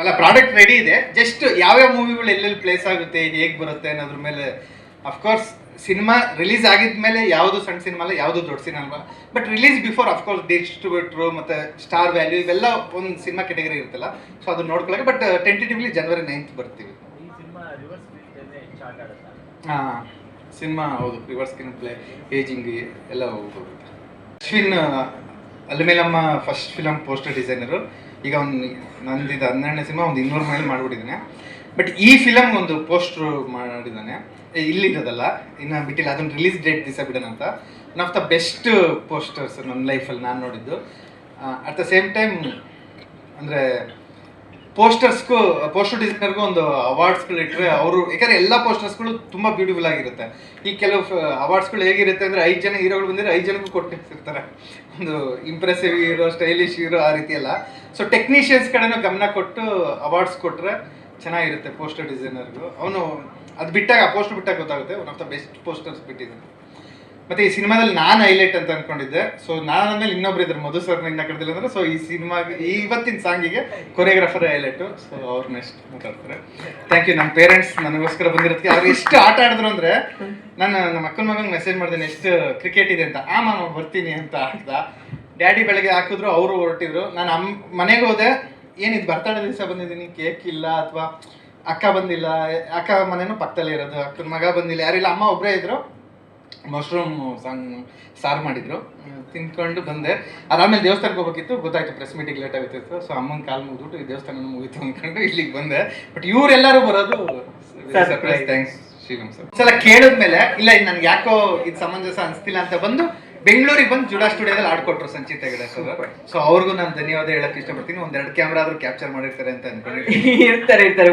ಅಲ್ಲ product ready ಇದೆ. Just ಯಾವ್ಯಾವ ಮೂವಿಗಳು ಎಲ್ಲೆಲ್ಲಿ ಪ್ಲೇಸ್ ಆಗುತ್ತೆ ಹೇಗೆ ಬರುತ್ತೆ ಅನ್ನೋದ್ರ ಮೇಲೆ ಅಫ್ಕೋರ್ಸ್ ಸಿನಿಮಾ ರಿಲೀಸ್ ಆಗಿದ್ಮೇಲೆ ಯಾವುದು ಸಣ್ಣ ಸಿನಿಮಾ ಅಲ್ಲ ಯಾವುದು ದೊಡ್ಡ cinema but release before of course distributors ಮತ್ತು ಸ್ಟಾರ್ ವ್ಯಾಲ್ಯೂ ಇವೆಲ್ಲ ಒಂದು ಸಿನಿಮಾ ಕೆಟಗರಿ ಇರುತ್ತಲ್ಲ. ಸೊ ಅದು ನೋಡ್ಕೊಳ್ಳೋಕೆ ಬಟ್ ಟೆಂಟೇಟಿವ್ಲಿ ಜನವರಿ ನೈನ್ತ್ ಬರ್ತೀವಿ. ಹಾಂ ಸಿನಿಮಾ ಹೌದು ರಿವರ್ಸ್ ಸ್ಕ್ರೀನ್ ಪ್ಲೇ ಏಜಿಂಗ್ ಎಲ್ಲ ಹೋಗುತ್ತೆ ಅಶ್ವಿನ್ ಅಲ್ಲಿಮೇಲಮ್ಮ ಫಸ್ಟ್ ಫಿಲಮ್ ಪೋಸ್ಟರ್ ಡಿಸೈನರು ಈಗ ಒಂದು ನಂದಿದ ಹನ್ನೆರಡನೇ ಸಿನಿಮಾ ಒಂದು ಇನ್ನೂರು ಮೇಲೆ ಮಾಡಿಬಿಟ್ಟಿದ್ದಾನೆ. ಬಟ್ ಈ ಫಿಲಮ್ ಒಂದು ಪೋಸ್ಟ್ರು ಮಾಡಿದ್ದಾನೆ. ಏ, ಇಲ್ಲಿರೋದಲ್ಲ ಇನ್ನು ಬಿಟ್ಟಿಲ್ಲ. ಅದನ್ನು ರಿಲೀಸ್ ಡೇಟ್ ದಿವಸ ಬಿಡೋಣ ಅಂತ. One of the best posters ನನ್ನ ಲೈಫಲ್ಲಿ ನಾನು ನೋಡಿದ್ದು. ಅಟ್ ದ ಸೇಮ್ ಟೈಮ್ ಅಂದರೆ ಪೋಸ್ಟರ್ಸ್ಗೂ, ಪೋಸ್ಟರ್ ಡಿಸೈನರ್ಗೂ ಒಂದು ಅವಾರ್ಡ್ಸ್ಗಳು ಇಟ್ಟರೆ ಅವರು, ಯಾಕಂದ್ರೆ ಎಲ್ಲ ಪೋಸ್ಟರ್ಸ್ಗಳು ತುಂಬ ಬ್ಯೂಟಿಫುಲ್ ಆಗಿರುತ್ತೆ. ಈ ಕೆಲವು ಅವಾರ್ಡ್ಸ್ಗಳು ಹೇಗಿರುತ್ತೆ ಅಂದರೆ ಐದು ಜನ ಹೀರೋಗಳು ಬಂದಿದ್ರೆ ಐದು ಜನಕ್ಕೂ ಕೊಟ್ಟಿರ್ತಾರೆ ಒಂದು ಇಂಪ್ರೆಸಿವ್ ಹೀರೋ ಸ್ಟೈಲಿಶ್ ಹೀರೋ ಆ ರೀತಿ ಎಲ್ಲ. ಸೊ ಟೆಕ್ನಿಷಿಯನ್ಸ್ ಕಡೆನೂ ಗಮನ ಕೊಟ್ಟು ಅವಾರ್ಡ್ಸ್ ಕೊಟ್ಟರೆ ಚೆನ್ನಾಗಿರುತ್ತೆ ಪೋಸ್ಟರ್ ಡಿಸೈನರ್ಗೂ ಅವನು, ಅದು ಬಿಟ್ಟಾಗ ಪೋಸ್ಟರ್ ಬಿಟ್ಟಾಗ ಗೊತ್ತಾಗುತ್ತೆ one of the best posters ಬಿಟ್ಟಿದ್ದಾನೆ. ಮತ್ತೆ ಈ ಸಿನಿಮಾದಲ್ಲಿ ನಾನು ಹೈಲೈಟ್ ಅಂತ ಅನ್ಕೊಂಡಿದ್ದೆ. ಸೊ ನಾನು ಆದ್ಮೇಲೆ ಇನ್ನೊಬ್ರು ಇದ್ರು, ಮಧು ಸರ್ ನಿನ್ನ ಕರೆದಿಲ್ಲ ಅಂದ್ರೆ ಸೊ ಈ ಸಿನಿಮಾ ಇವತ್ತಿನ ಸಾಂಗಿಗೆ ಕೊರಿಯೋಗ್ರಾಫರ್ ಹೈಲೈಟ್ ಸೊ ಅವ್ರು ನೆಕ್ಸ್ಟ್ ಮಾತಾಡ್ತಾರೆ ಥ್ಯಾಂಕ್ ಯು ನಮ್ಮ ಪೇರೆಂಟ್ಸ್ ನನಗೋಸ್ಕರ ಬಂದಿರೋದಕ್ಕೆ ಅವ್ರು ಎಷ್ಟು ಆಟ ಆಡಿದ್ರು ಅಂದ್ರೆ, ನಾನು ನಮ್ಮ ಅಕ್ಕನ ಮಗಂಗೆ ಮೆಸೇಜ್ ಮಾಡಿದೆ, ನೆಕ್ಸ್ಟ್ ಕ್ರಿಕೆಟ್ ಇದೆ ಅಂತ. ಆ ಮಾಮ ಬರ್ತೀನಿ ಅಂತ ಹಾಕ್ದ ಡ್ಯಾಡಿ ಬೆಳಗ್ಗೆ ಹಾಕಿದ್ರು, ಅವರು ಹೊರಟಿದ್ರು. ನಾನು ಅಮ್ಮ ಮನೆಗೆ ಹೋದೆ. ಏನಿದು ಬರ್ತಾಡ ದಿವಸ ಬಂದಿದ್ದೀನಿ? ಕೇಕ್ ಇಲ್ಲ ಅಥವಾ ಅಕ್ಕ ಬಂದಿಲ್ಲ. ಅಕ್ಕ ಮನೇನು ಪಕ್ಕದಲ್ಲೇ ಇರೋದು. ಅಕ್ಕನ ಮಗ ಬಂದಿಲ್ಲ. ಯಾರಿಲ್ಲ ಅಮ್ಮ ಒಬ್ಬರೇ ಇದ್ರು. ಮಶ್ರೂಮ್ ಸಾಂಗ್ ಸಾರು ಮಾಡಿದ್ರು. ತಿನ್ಕೊಂಡು ಬಂದೆ. ಅದಾದ್ಮೇಲೆ ದೇವಸ್ಥಾನಕ್ಕೆ ಹೋಗ್ಬೇಕಿತ್ತು. ಗೊತ್ತಾಯ್ತು ಪ್ರೆಸ್ ಮೀಟಿಂಗ್ ಲೇಟ್ ಆಗುತ್ತಿತ್ತು ಸೊ ಅಮ್ಮನ ಕಾಲ್ ಮುಗಿದ್ಬಿಟ್ಟು ಈ ದೇವಸ್ಥಾನ ಮುಗಿತು ಅಂದ್ಕೊಂಡು ಇಲ್ಲಿಗೆ ಬಂದೆ. ಬಟ್ ಇವರೆಲ್ಲರೂ ಬರೋದು ಸರ್ಪ್ರೈಸ್ ಥ್ಯಾಂಕ್ಸ್ ಶ್ರೀರಾಮ್ ಸರ್ ಸಲ ಕೇಳಿದ್ಮೇಲೆ ಇಲ್ಲ ಇದು ನನ್ಗೆ ಯಾಕೋ ಇದು ಸಮಂಜಸ ಅನಿಸ್ತಿಲ್ಲ ಅಂತ ಬಂದು ಬೆಂಗಳೂರಿಗೆ ಬಂದು ಜುಡಾ ಸ್ಟುಡಿಯೋದಲ್ಲಿ ಆಡ್ಕೊಟ್ರು ಸಂಚಿತ ಹೆಗಡೆ ಸರ್ ಸೊ ಅವ್ರಿಗೂ ನಾನು ಧನ್ಯವಾದ ಹೇಳಕ್ ಇಷ್ಟಪಡ್ತೀನಿ. ಒಂದೆರಡು ಕ್ಯಾಮ್ರಾ ಆದ್ರೂ ಕ್ಯಾಪ್ಚರ್ ಮಾಡಿರ್ತಾರೆ ಅಂತ ಅನ್ಕೊಂಡಿದ್ದೀನಿ. ಇರ್ತಾರೆ ಇರ್ತಾರೆ.